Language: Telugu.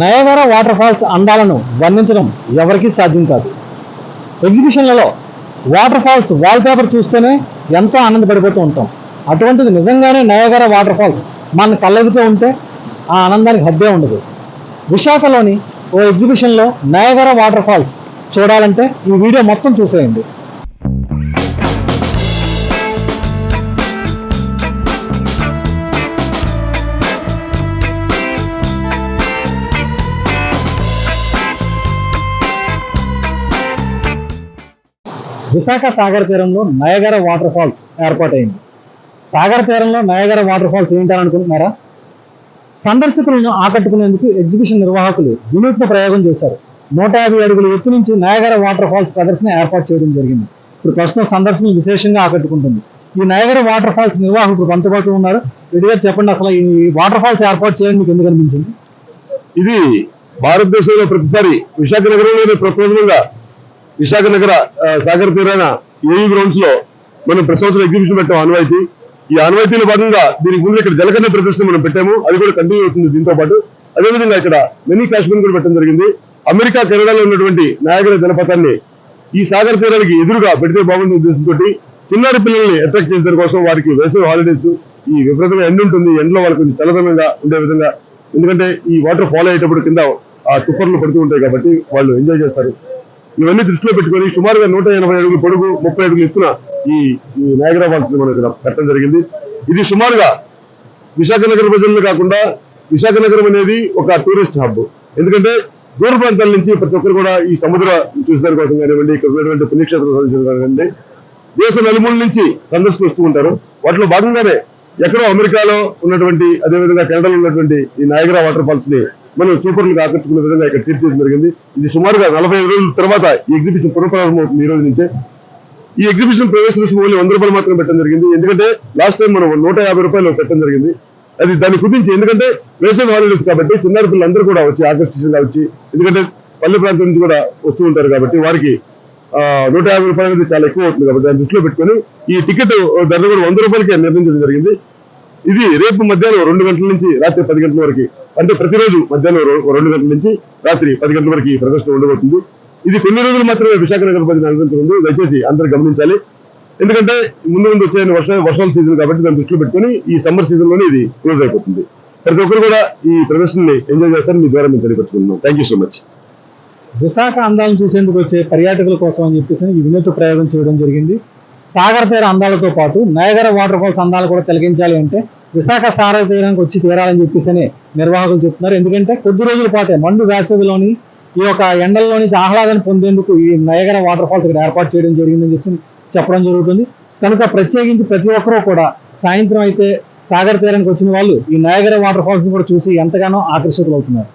నయవర వాటర్ ఫాల్స్ అందాలను వర్ణించడం ఎవరికీ సాధ్యం కాదు. ఎగ్జిబిషన్లలో వాటర్ ఫాల్స్ వాల్ పేపర్ చూస్తేనే ఎంతో ఆనందపడిపోతూ ఉంటాం. అటువంటిది నిజంగానే నయగర వాటర్ ఫాల్స్ మన కళ్ళెదుతో ఉంటే ఆ ఆనందానికి హద్దే ఉండదు. విశాఖలోని ఓ ఎగ్జిబిషన్లో నయగర వాటర్ ఫాల్స్ చూడాలంటే ఈ వీడియో మొత్తం చూసేయండి. విశాఖ సాగర్ తీరంలో నయగర వాటర్ ఫాల్స్ ఏర్పాటైంది. సాగర్ తీరంలో నయగర వాటర్ ఫాల్స్ ఏంటని అనుకుంటున్నారా సందర్శకులను ఆకట్టుకునేందుకు ఎగ్జిబిషన్ నిర్వాహకులు వినూత్న ప్రయోగం చేశారు. నూట యాభై అడుగుల ఎత్తు నుంచి నయగర వాటర్ ఫాల్స్ ప్రదర్శన ఏర్పాటు చేయడం జరిగింది. ఇప్పుడు ప్రస్తుతం సందర్శనలు విశేషంగా ఆకట్టుకుంటుంది. ఈ నయగర వాటర్ ఫాల్స్ నిర్వాహకులు అందుబాటులో ఉన్నారు. విడిగా చెప్పండి అసలు ఈ వాటర్ ఫాల్స్ ఏర్పాటు చేయడం మీకు ఎందుకు అనిపించింది? ఇది భారతదేశంలో ప్రతిసారి విశాఖ నగరంలోనే ప్రప్రథమంగా విశాఖ నగర సాగర్ తీరాన ఏయూ గ్రౌండ్స్లో మనం ప్రతి సంవత్సరం ఎగ్జిబిషన్ పెట్టాం ఆనవాయితీ. ఈ ఆనవాయితీలో భాగంగా దీనికి ముందు ఇక్కడ జలకన్న ప్రదర్శన మనం పెట్టాము. అది కూడా కంటిన్యూ అవుతుంది దీంతో పాటు. అదేవిధంగా ఇక్కడ మినీ కాశ్మీర్ కూడా పెట్టడం జరిగింది. అమెరికా కెనడాలో ఉన్నటువంటి నాయగర జలపాతాన్ని ఈ సాగర్ తీరానికి ఎదురుగా పెడితే బాగుంటుంది ఉద్దేశంతో చిన్నారి పిల్లల్ని అట్రాక్ట్ చేసే కోసం వారికి వేసవి హాలిడేస్ ఈ విపరీతమైన ఎండ ఉంటుంది. ఎండలో వాళ్ళకి కొంచెం చల్లదనంగా ఉండే విధంగా. ఎందుకంటే ఈ వాటర్ ఫాలో అయ్యేటప్పుడు కింద ఆ తుప్పర్లు పడుతూ ఉంటాయి కాబట్టి వాళ్ళు ఎంజాయ్ చేస్తారు. ఇవన్నీ దృష్టిలో పెట్టుకొని సుమారుగా నూట ఎనభై అడుగులు పొడుగు ముప్పై అడుగులు ఎత్తున ఈ ఈ నాయగరా ఫాల్స్ మనం ఇక్కడ పెట్టడం జరిగింది. ఇది సుమారుగా విశాఖ నగర ప్రజలను కాకుండా విశాఖ నగరం అనేది ఒక టూరిస్ట్ హబ్ ఎందుకంటే దూర ప్రాంతాల నుంచి ప్రతి ఒక్కరు కూడా ఈ సముద్ర చూసేదాని కోసం కానివ్వండి ఇక్కడ ఉన్నటువంటి పుణ్యక్షేత్రం సందర్శించడం కానివ్వండి దేశ నలుమూల నుంచి సందర్శకులు వస్తూ ఉంటారు. వాటిలో భాగంగానే ఎక్కడో అమెరికాలో ఉన్నటువంటి అదేవిధంగా కెనడాలో ఉన్నటువంటి ఈ నాయగరా వాటర్ ఫాల్స్ని మనం సూపర్లుగా ఆకట్టుకునే విధంగా ఇక్కడ తీర్చిదిద్దడం జరిగింది. ఇది సుమారుగా నలభై ఐదు రోజుల తర్వాత ఈ ఎగ్జిబిషన్ పునఃప్రారంభమవుతుంది ఈ రోజు నుంచే. ఈ ఎగ్జిబిషన్ ప్రవేశ రుసుము ఓన్లీ వంద రూపాయలు మాత్రం పెట్టడం జరిగింది. ఎందుకంటే లాస్ట్ టైం మనం నూట యాభై రూపాయలు పెట్టడం జరిగింది. అది దాన్ని కుదించి ఎందుకంటే వేసవి హాలిడేస్ కాబట్టి చిన్నారి పిల్లలందరూ కూడా వచ్చి ఆకర్షితంగా వచ్చి ఎందుకంటే పల్లె ప్రాంతం నుంచి కూడా వస్తూ ఉంటారు కాబట్టి వారికి నూట యాభై రూపాయలు అనేది చాలా ఎక్కువ అవుతుంది కాబట్టి దాన్ని దృష్టిలో పెట్టుకొని ఈ టికెట్ ధర కూడా వంద రూపాయలకే నిర్ణయించడం జరిగింది. ఇది రేపు మధ్యాహ్నం రెండు గంటల నుంచి రాత్రి పది గంటల వరకు. అంటే ప్రతిరోజు మధ్యాహ్నం రెండు గంటల నుంచి రాత్రి పది గంటల వరకు ఈ ప్రదర్శన ఉండబోతుంది. ఇది కొన్ని రోజులు మాత్రమే విశాఖ నగర ప్రజలు దయచేసి అందరూ గమనించాలి. ఎందుకంటే ముందు ముందు వచ్చే వర్ష వర్షాల సీజన్ కాబట్టి దాన్ని దృష్టిలో పెట్టుకొని ఈ సమ్మర్ సీజన్లోనే ఇది క్లోజ్ అయిపోతుంది. ప్రతి ఒక్కరు కూడా ఈ ప్రదర్శనని ఎంజాయ్ చేస్తారని మీ ద్వారా మేము తెలియపరుచుకుంటున్నాం. Thank you so much Visakha అందాలను చూసేందుకు వచ్చే పర్యాటకుల కోసం అని చెప్పేసి ఈ వినూత్న ప్రయోగం చేయడం జరిగింది. సాగర్ తీర అందాలతో పాటు నయగర వాటర్ ఫాల్స్ అందాలు కూడా తొలగించాలి అంటే విశాఖ సాగర తీరానికి వచ్చి తీరాలని చెప్పేసి నిర్వాహకులు చెప్తున్నారు. ఎందుకంటే కొద్ది రోజుల పాటే మండు వేసవిలోని ఈ యొక్క ఎండల్లో నుంచి ఆహ్లాదాన్ని పొందేందుకు ఈ నయగర వాటర్ ఫాల్స్ ఇక్కడ ఏర్పాటు చేయడం జరిగిందని చెప్పి చెప్పడం జరుగుతుంది. కనుక ప్రత్యేకించి ప్రతి ఒక్కరూ కూడా సాయంత్రం అయితే సాగర్ తీరానికి వచ్చిన వాళ్ళు ఈ నయగర వాటర్ ఫాల్స్ కూడా చూసి ఎంతగానో ఆకర్షితులవుతున్నారు.